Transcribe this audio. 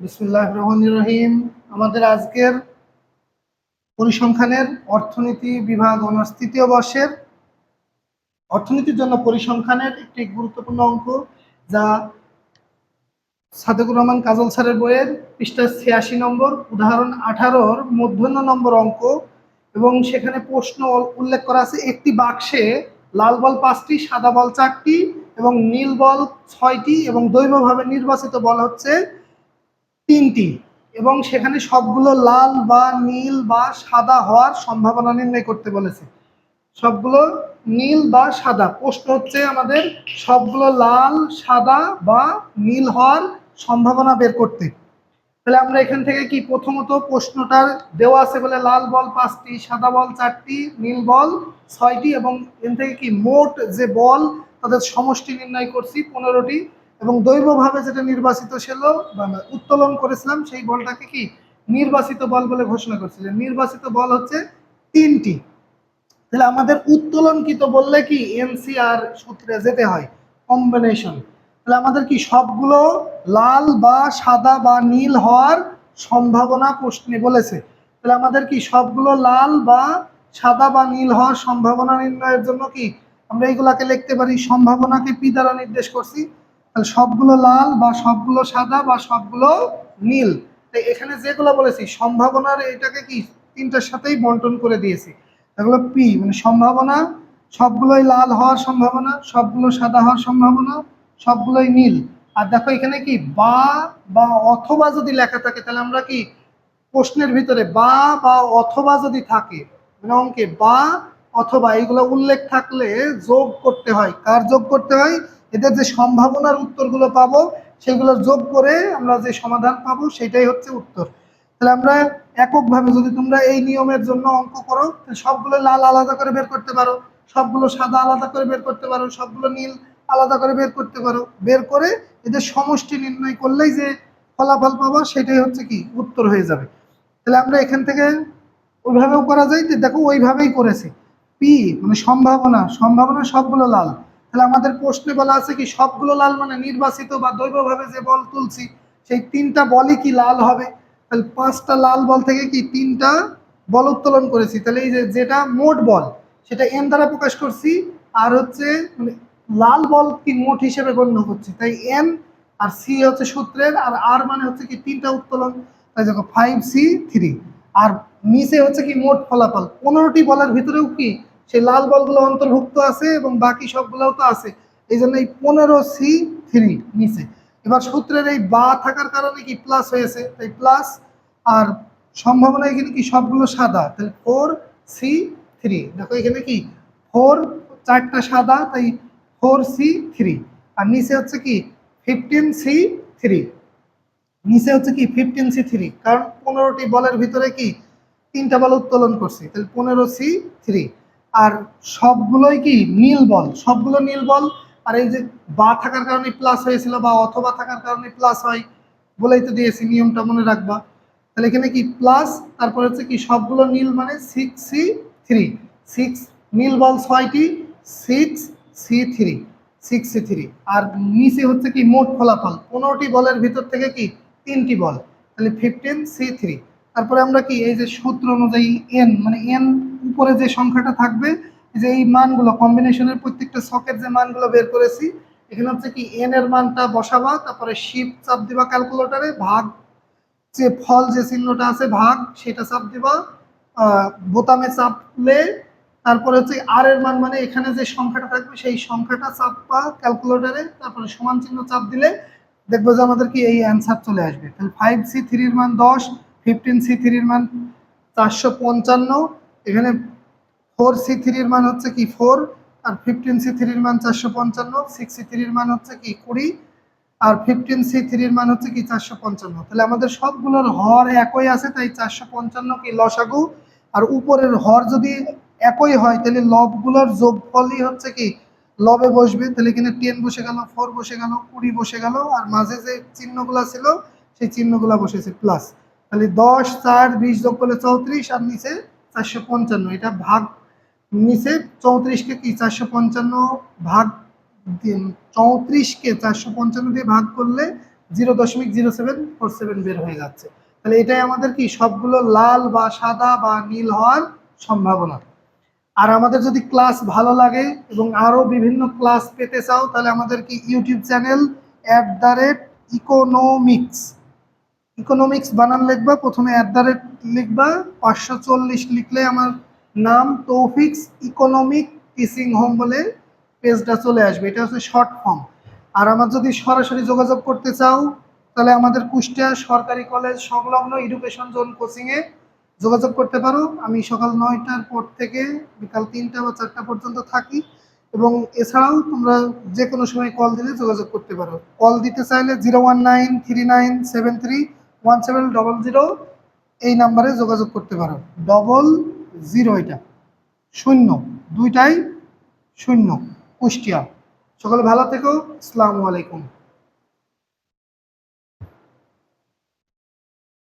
বিসমুল্লাহ রহমান রহিম। আমাদের আজকের পরিসংখ্যানের অর্থনীতি বিভাগ অনার্স তৃতীয় বর্ষের অর্থনীতির জন্য পরিসংখ্যানের একটি গুরুত্বপূর্ণ অঙ্ক যা সাদেকুর রহমান কাজল স্যারের বইয়ের পৃষ্ঠা ছিয়াশি নম্বর, উদাহরণ আঠারোর মধ্যাহ্ন নম্বর অঙ্ক। এবং সেখানে প্রশ্ন উল্লেখ করা আছে, একটি বাক্সে লাল বল পাঁচটি, সাদা বল চারটি এবং নীল বল ছয়টি এবং দৈবভাবে নির্বাচিত বল হচ্ছে তিনটি, এবং সেখানে সবগুলো লাল বা নীল বা সাদা হওয়ার সম্ভাবনা নির্ণয় করতে বলেছে। সবগুলো নীল বা সাদা, প্রশ্ন হচ্ছে আমাদের সবগুলো লাল, সাদা বা নীল হওয়ার সম্ভাবনা বের করতে। তাহলে আমরা এখান থেকে কি প্রথমত প্রশ্নটার দেওয়া আছে বলে লাল বল পাঁচটি, সাদা বল চারটি, নীল বল ছয়টি, এবং এখান থেকে কি মোট যে বল তাদের সমষ্টি নির্ণয় করছি, পনেরোটি এবং দৈবভাবে যেটা নির্বাচিত ছিল উত্তোলন করেছিলাম, সেই বলটাকে কি? নির্বাচিত বল বলে ঘোষণা করছি। নির্বাচিত বল হচ্ছে তিনটি। তাহলে আমাদের উত্তোলনকৃত বললে কি? এনসিআর সূত্রে যেতে হয় কম্বিনেশন তাহলে আমাদের কি সবগুলো লাল বা সাদা বা নীল হওয়ার সম্ভাবনা প্রশ্নে বলেছে। তাহলে আমাদের কি সবগুলো লাল বা সাদা বা নীল হওয়ার সম্ভাবনা নির্ণয়ের জন্য কি আমরা এইগুলাকে লিখতে পারি? সম্ভাবনাকে পি দ্বারা নির্দেশ করছি। তাহলে সবগুলো লাল বা সবগুলো সাদা বা সবগুলো নীল। তাই এখানে যেগুলো বলেছি, সম্ভাবনার এটাকে কি? তিনটার সাথেই বন্টন করে দিয়েছি। এগুলো পি মানে সম্ভাবনা, সবগুলোই লাল হওয়ার সম্ভাবনা, সবগুলো সাদা হওয়ার সম্ভাবনা, সবগুলোই নীল। আর দেখো এখানে কি? বা বা অথবা যদি লেখা থাকে, তাহলে আমরা কি? প্রশ্নের ভিতরে বা বা অথবা যদি থাকে মানে অঙ্কে বা, অথবা এইগুলো উল্লেখ থাকলে যোগ করতে হয়। কার যোগ করতে হয়? এদের যে সম্ভাবনার উত্তরগুলো পাবো, সেগুলো যোগ করে আমরা যে সমাধান পাবো, সেটাই হচ্ছে উত্তর। তাহলে আমরা এককভাবে যদি তোমরা এই নিয়মের জন্য অঙ্ক করো সবগুলো লাল আলাদা করে বের করতে পারো, সবগুলো সাদা আলাদা করে বের করতে পারো, সবগুলো নীল আলাদা করে বের করতে পারো। বের করে এদের সমষ্টি নির্ণয় করলেই যে ফলাফল পাবো, সেটাই হচ্ছে কি? উত্তর হয়ে যাবে। তাহলে আমরা এখান থেকে ওইভাবেও করা যায় যে দেখো ওইভাবেই করেছি। পি মানে সম্ভাবনা সম্ভাবনা সবগুলো লাল। তাহলে আমাদের প্রশ্নে বলা আছে কি, সবগুলো লাল মানে নির্বাচিত বা দৈবভাবে যে বল তুলছি, সেই তিনটা বলই কি লাল হবে? তাহলে পাঁচটা লাল বল থেকে কি তিনটা বল উত্তোলন করেছি? তাহলে এই যে যেটা মোট বল, সেটা এন দ্বারা প্রকাশ করছি, আর হচ্ছে মানে লাল বল কি মোট হিসেবে গণ্য করছি। তাই এন আর সি হচ্ছে সূত্রের, আর আর মানে হচ্ছে কি তিনটা উত্তোলন। তাই দেখো ফাইভ সি থ্রি আর নিচে হচ্ছে কি মোট ফলাফল। পনেরোটি বলের ভিতরেও কি সেই লাল বলগুলো অন্তর্ভুক্ত আছে এবং বাকি সবগুলোও তো আছে। এই জন্য এই পনেরো সি থ্রি নিচে। এবার সূত্রের এই বা থাকার কারণে কি প্লাস হয়েছে? তাই প্লাস আর সম্ভাবনা এখানে কি সবগুলো সাদা? তাহলে ফোর সি থ্রি দেখো এখানে কি? ফোর চারটা সাদা, তাই ফোর সি থ্রি আর নিচে হচ্ছে কি? ফিফটিন সি থ্রি নিচে হচ্ছে কি? ফিফটিন সি থ্রি কারণ পনেরোটি বলের ভিতরে কি? তিনটা বল উত্তোলন করছি। তাহলে পনেরো সি থ্রি আর সবগুলোই কি নীল বল? সবগুলো নীল বল? আর এই যে বা থাকার কারণে প্লাস হয়েছিল বা অথবা থাকার কারণে প্লাস হয় বলেই তো দিয়েছি, নিয়মটা মনে রাখবা। তাহলে এখানে কি প্লাস তারপর হচ্ছে কি সবগুলো নীল মানে সিক্স সি থ্রি সিক্স নীল বল ছয়টি six C three six C three আর নিচে হচ্ছে কি মোট ফলাফল, পনেরোটি বলের ভিতর থেকে কি তিনটি বল। তাহলে ফিফটিন সি থ্রি তারপরে আমরা কি, এই যে সূত্র অনুযায়ী এন মানে এন উপরে যে সংখ্যাটা থাকবে যে এই মানগুলো কম্বিনেশনের প্রত্যেকটা ছকের যে মানগুলো বের করেছি, এখানে হচ্ছে কি এন এর মানটা বসাবা, তারপরে শিপ চাপ দিবা ক্যালকুলেটারে ভাগ যে ফল যে চিহ্নটা আছে, ভাগ সেটা চাপ দিবা বোতামে চাপলে তারপরে হচ্ছে আর এর মান মানে এখানে যে সংখ্যাটা থাকবে, সেই সংখ্যাটা চাপবা ক্যালকুলেটারে তারপরে সমান চিহ্ন চাপ দিলে, দেখব যে আমাদের কি এই অ্যান্সার চলে আসবে। তাহলে ফাইভ সি থ্রির মান দশ ফিফটিন সি থ্রির মান চারশো পঞ্চান্ন, এখানে ফোর সি থ্রির মান হচ্ছে কি ফোর, আর ফিফটিন সি থ্রির মান চারশো পঞ্চান্ন, সিক্স সি থ্রির মান হচ্ছে কি কুড়ি, আর ফিফটিন সি থ্রির মান হচ্ছে কি চারশো পঞ্চান্ন। তাহলে আমাদের সবগুলোর হর একই আছে, তাই চারশো পঞ্চান্ন কি লসাগু, আর উপরের হর যদি একই হয়, তাহলে লবগুলোর যোগফলই হচ্ছে কি লবে বসবে, তাহলে এখানে টেন বসে গেল ফোর বসে গেল, কুড়ি বসে গেল, আর মাঝে যে চিহ্নগুলো ছিল, সেই চিহ্নগুলো বসেছে প্লাস তাহলে দশ, চার, বিশ যোগ করলে চৌত্রিশ আর নিচে চারশো পঞ্চান্ন। এটা ভাগ নিচে চৌত্রিশকে কি চারশো পঞ্চান্ন ভাগ চৌত্রিশকে চারশো পঞ্চান্ন দিয়ে ভাগ করলে জিরো দশমিক জিরো সেভেন ফোর সেভেন বের হয়ে যাচ্ছে। তাহলে এটাই আমাদের কি? সবগুলো লাল বা সাদা বা নীল হওয়ার সম্ভাবনা। আর আমাদের যদি ক্লাস ভালো লাগে এবং আরও বিভিন্ন ক্লাস পেতে চাও, তাহলে আমাদের কি YouTube channel at the rate economics economics বানান লিখবা, প্রথমে অ্যাট দ্য রেট লিখবা, পাঁচশো চল্লিশ লিখলে আমার নাম তৌফিক্স ইকোনমিক টিচিং হোম বলে পেজটা চলে আসবে। এটা হচ্ছে শর্ট ফর্ম আর আমার যদি সরাসরি যোগাযোগ করতে চাও, তাহলে আমাদের কুষ্টিয়া সরকারি কলেজ সংলগ্ন এডুকেশন জোন কোচিংয়ে যোগাযোগ করতে পারো। আমি সকাল নয়টার পর থেকে বিকাল তিনটা বা চারটা পর্যন্ত থাকি এবং এছাড়াও তোমরা যে কোনো সময় কল দিলে যোগাযোগ করতে পারো। কল দিতে চাইলে zero one nine three nine seven three one seven double zero এই নাম্বারে যোগাযোগ করতে পারো। ডবল জিরো এটা। শূন্য। দুইটাই শূন্য। কুষ্টিয়া। সকলে ভালো থেকো। আসসালামু আলাইকুম।